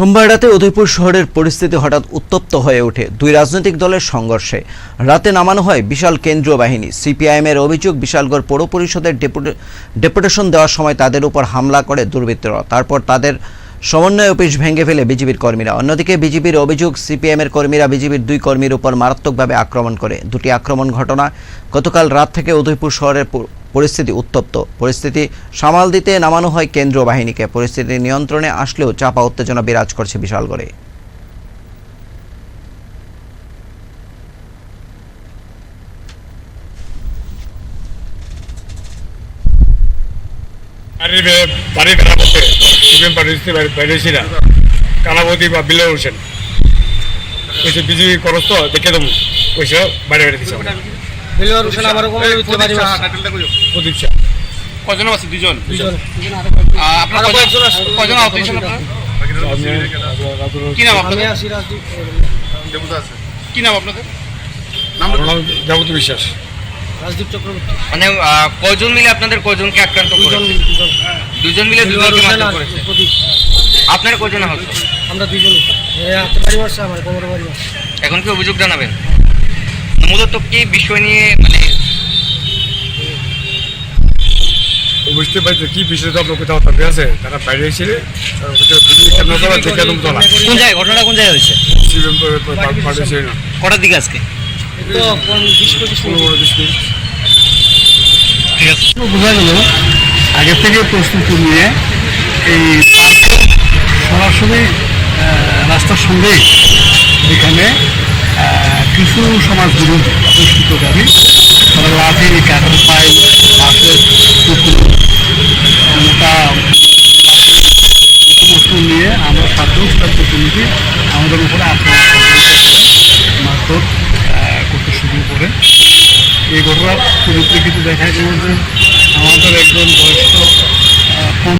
সোমবার রাতে উদয়পুর শহরের পরিস্থিতি হঠাৎ উত্তপ্ত হয়ে ওঠে দুই রাজনৈতিক দলের সংঘর্ষে। রাতে নামানো হয় বিশাল কেন্দ্রীয় বাহিনী। সিপিআইএমের অভিযোগ, বিশালগড় পৌর পরিষদের ডেপুটেশন দেওয়ার সময় তাদের উপর হামলা করে দুর্বৃত্তরা। তারপর তাদের সমন্বয় অফিস ভেঙে ফেলে বিজেপির কর্মীরা। অন্যদিকে বিজেপির অভিযোগ সিপিএমের কর্মীরা বিজেপির দুই কর্মীর উপর মারাত্মকভাবে আক্রমণ করে। দুটি আক্রমণ ঘটনা গতকাল রাত থেকে উদয়পুর শহরের পরিস্থিতি উত্তপ্ত। পরিস্থিতি সামাল দিতে নামানো হয় কেন্দ্রীয় বাহিনীকে। পরিস্থিতি নিয়ন্ত্রণে আসলেও চাপা উত্তেজনা বিরাজ করছে বিশালগড়ে। বে- বিজেপি খরচ তো দেখে দেবো। কইছে, বাইরে বেড়ে দিচ্ছে হোসেন আমার কোনো উঠতে পারি না প্রদীপ শাহ। কজন আছে? দুজন? দুজন। আপনার কজন। কজন আহত হয়েছেন আপনার? কি নাম আমি আপনাদের আসি রাজদীপ কি নাম আপনাদের? যাবতীয় বিশ্বাস। রাজদীপ চক্রবর্তী। মানে আহ, কয়জন মিলে আপনাদের কয়জনকে আক্রান্ত দুজন করেছে? দুজন। দুজন মিলে দুজনকে আর করেছে? আপনার কয়জন আহত? আমরা দুজনই। এ হাতে বাড়ি মারছে আমার কোমরে বাড়ি এখন কি অভিযোগ জানাবেন? মূলত কি বিষয় নিয়ে মানে? বুঝতে পারছি কি বিষয়ে তো আপনার কোথাও তাদের আছে। তারা বাইরে তোলা। কোন জায়গায় ঘটনাটা কোন জায়গায় হয়েছে? ছিল কটার দিকে আজকে? বোঝা গেল আগে থেকে প্রস্তুতি নিয়ে এই সরাসরি রাস্তার সঙ্গেই কিছু সমাজ বিরোধী দুষ্কৃতকারী তারা লাঠি কাঠের পাই বাঁশের টুকরো মোটা সমস্ত নিয়ে আমরা ছাত্র প্রতিনিধি আমাদের উপরে আক্রমণ মারধর করতে শুরু করে। এই ঘটনার পরিপ্রেক্ষিতে দেখা গেল যে আমাদের একজন বয়স্ক